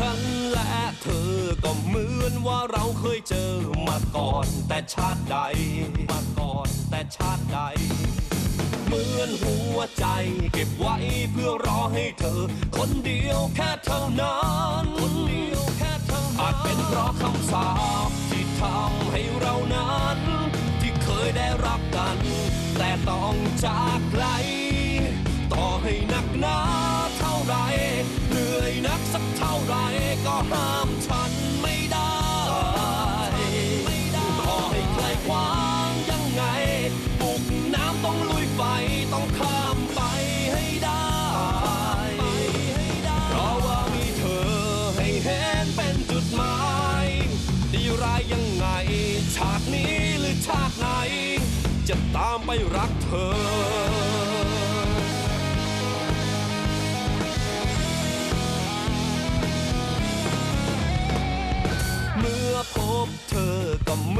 ฉันและเธอก็เหมือนว่าเราเคยเจอมาก่อนแต่ชาติใด มาก่อนแต่ชาติใด เหมือนหัวใจเก็บไว้เพื่อรอให้เธอ คนเดียวแค่เท่านั้นคนเดียวแค่เท่านั้นอาจเป็นเพราะคำสาปที่ทำให้เรานั้น ที่เคยได้รักกัน แต่ต้องจากไกลต่อให้หนักหนา ก็ห้ามฉันไม่ได้ต่อให้ใครขวางยังไง บุกน้ำต้องลุยไฟต้องข้ามไปให้ได้ เพราะว่ามีเธอให้เห็นเป็นจุดหมาย ดีร้ายยังไง ชาตินี้หรือชาติไหน จะตามไปรักเธอ พบเธอกับ